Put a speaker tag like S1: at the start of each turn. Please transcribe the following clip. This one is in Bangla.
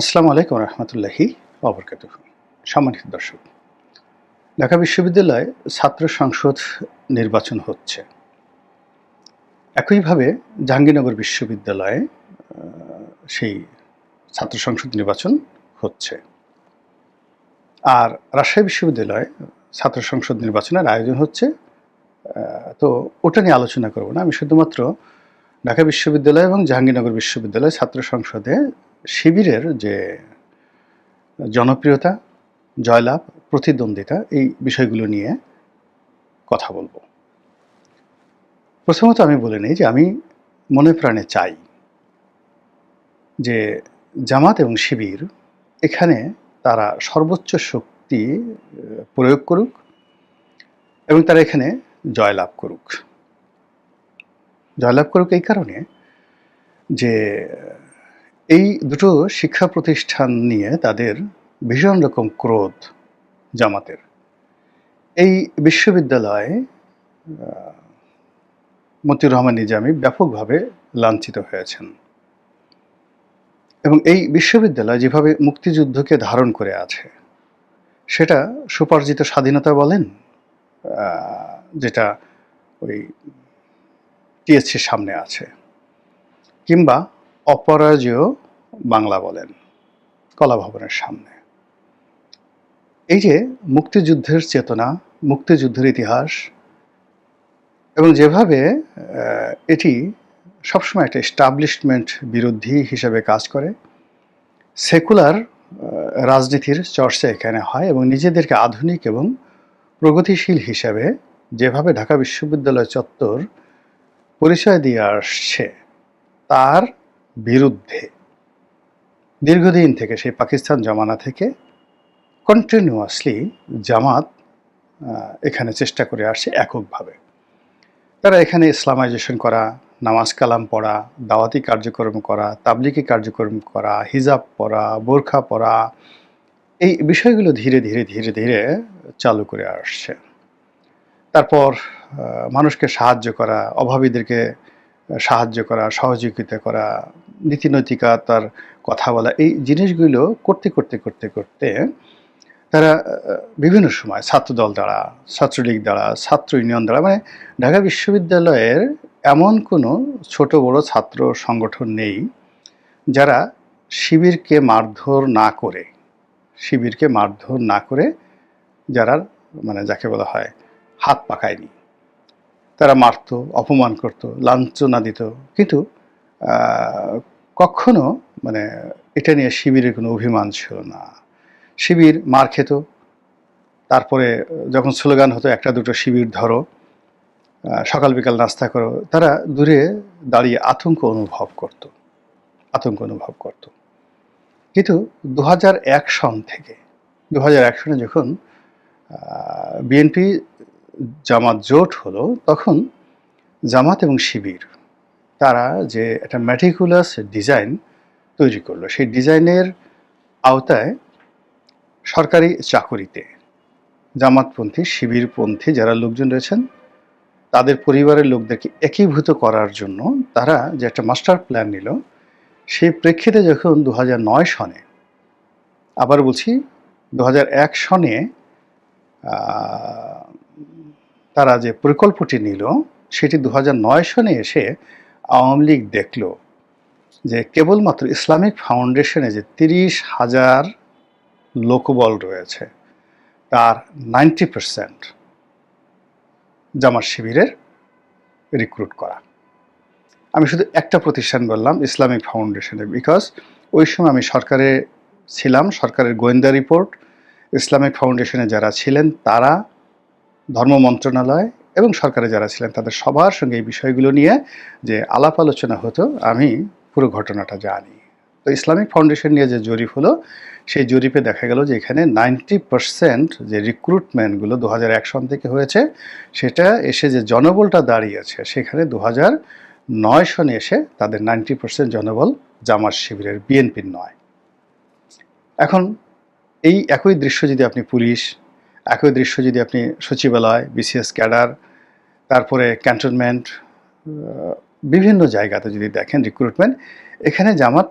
S1: আসসালামু আলাইকুম রহমতুল্লাহি অবরকাত সম্মানিত দর্শক, ঢাকা বিশ্ববিদ্যালয়ে ছাত্র সংসদ নির্বাচন হচ্ছে। একইভাবে জাহাঙ্গীরনগর বিশ্ববিদ্যালয়ে সেই ছাত্র সংসদ নির্বাচন হচ্ছে। আর রাজশাহী বিশ্ববিদ্যালয়ে ছাত্র সংসদ নির্বাচনের আয়োজন হচ্ছে তো ওটা নিয়ে আলোচনা করব না। আমি শুধুমাত্র ঢাকা বিশ্ববিদ্যালয় এবং জাহাঙ্গীরনগর বিশ্ববিদ্যালয় ছাত্র সংসদে শিবিরের যে জনপ্রিয়তা, জয়লাভ, প্রতিদ্বন্দ্বিতা, এই বিষয়গুলো নিয়ে কথা বলব। প্রথমত আমি বলে নিই যে আমি মনে প্রাণে চাই যে জামাত এবং শিবির এখানে তারা সর্বোচ্চ শক্তি প্রয়োগ করুক এবং তারা এখানে জয়লাভ করুক। জয়লাভ করুক এই কারণে যে এই দুটো শিক্ষা প্রতিষ্ঠান নিয়ে তাদের ভীষণ রকম ক্রোধ জামাতের। এই বিশ্ববিদ্যালয়ে মতিউর রহমান নিজামী ব্যাপকভাবে লাঞ্ছিত হয়েছেন। এবং এই বিশ্ববিদ্যালয় যেভাবে মুক্তিযুদ্ধকে ধারণ করে আছে, সেটা সুপার্জিত স্বাধীনতা বলেন যেটা ওই টিএসসির সামনে আছে, কিংবা অপরাজয় বাংলা বলেন কলা ভবনের সামনে। এই যে মুক্তিযুদ্ধের চেতনা, মুক্তিযুদ্ধের ইতিহাস এবং যেভাবে এটি সবসময় একটা এস্টাবলিশমেন্ট বিরোধী হিসেবে কাজ করে, সেকুলার রাজনীতির চর্চা এখানে হয় এবং নিজেদেরকে আধুনিক এবং প্রগতিশীল হিসাবে যেভাবে ঢাকা বিশ্ববিদ্যালয় চত্বর পরিচয় দিয়ে আসছে, তার বিরুদ্ধে। দীর্ঘদিন থেকে সেই পাকিস্তান জমানা থেকে কন্টিনিউয়াসলি জামাত এখানে চেষ্টা করে আসছে এককভাবে। তারা এখানে ইসলামাইজেশন করা, নামাজ কালাম পড়া, দাওয়াতি কার্যক্রম করা তাবলিকি কার্যক্রম করা, হিজাব পরা বোরখা পরা এই বিষয়গুলো ধীরে ধীরে ধীরে ধীরে চালু করে আসছে। তারপর মানুষকে সাহায্য করা, অভাবীদেরকে সাহায্য করা, সহযোগিতা করা নীতিনৈতিকতার কথা বলা, এই জিনিসগুলো করতে করতে করতে করতে তারা বিভিন্ন সময় ছাত্রদল দ্বারা, ছাত্রলীগ দ্বারা, ছাত্র ইউনিয়ন দ্বারা মানে ঢাকা বিশ্ববিদ্যালয়ের এমন কোনো ছোট বড় ছাত্র সংগঠন নেই যারা শিবিরকে মারধর না করে, শিবিরকে মারধর না করে যারা মানে যাকে বলা হয় হাত পাকায়নি। তারা মারতো, অপমান করত, লাঞ্ছনা দিত। কিন্তু কখনো মানে এটা নিয়ে শিবিরের কোনো অভিমান ছিল না। শিবির মার খেত, তারপরে যখন স্লোগান হতো, একটা দুটো শিবির ধরো সকাল বিকাল নাস্তা করো, তারা দূরে দাঁড়িয়ে আতঙ্ক অনুভব করত, আতঙ্ক অনুভব করত। কিন্তু দু সন থেকে দু সনে যখন বিএনপি জামাত জোট হলো, তখন জামাত এবং শিবির, তারা যে একটা ম্যাটিকুলাস ডিজাইন তৈরি করল, সেই ডিজাইনের আওতায় সরকারি চাকুরিতে জামাতপন্থী, শিবিরপন্থী যারা লোকজন রয়েছেন, তাদের পরিবারের লোকদেরকে একীভূত করার জন্য তারা যে একটা মাস্টার প্ল্যান নিল, সেই প্রেক্ষিতে যখন দু সনে, আবার বলছি দু সনে তারা যে প্রকল্পটি নিল, সেটি দু সনে এসে আওয়ামী লীগ দেখল যে কেবলমাত্র ইসলামিক ফাউন্ডেশনে যে তিরিশ হাজার লোকবল রয়েছে, তার নাইনটি পার্সেন্ট জামাত শিবিরের রিক্রুট করা। আমি শুধু একটা প্রতিষ্ঠান বললাম, ইসলামিক ফাউন্ডেশনে বিকজ ওই সময় আমি সরকারে ছিলাম, সরকারের গোয়েন্দা রিপোর্ট, ইসলামিক ফাউন্ডেশনে যারা ছিলেন, তারা ধর্ম মন্ত্রণালয় এবং সরকারে যারা ছিলেন, তাদের সবার সঙ্গে এই বিষয়গুলো নিয়ে যে আলাপ আলোচনা হতো, আমি পুরো ঘটনাটা জানি। তো ইসলামিক ফাউন্ডেশন নিয়ে যে জরিপ হলো, সেই জরিপে দেখা গেল যে এখানে নাইনটি পার্সেন্ট যে রিক্রুটমেন্টগুলো দু হাজার এক সন থেকে হয়েছে, সেটা এসে যে জনবলটা দাঁড়িয়েছে, সেখানে দু হাজার নয় সনে এসে তাদের নাইনটি পার্সেন্ট জনবল জামাত শিবিরের বিএনপির নয়। এখন এই একই দৃশ্য যদি আপনি পুলিশ একই দৃশ্য যদি আপনি সচিবালয় বিসিএস ক্যাডার, তারপরে ক্যান্টনমেন্ট বিভিন্ন জায়গাতে যদি দেখেন রিক্রুটমেন্ট এখানে জামাত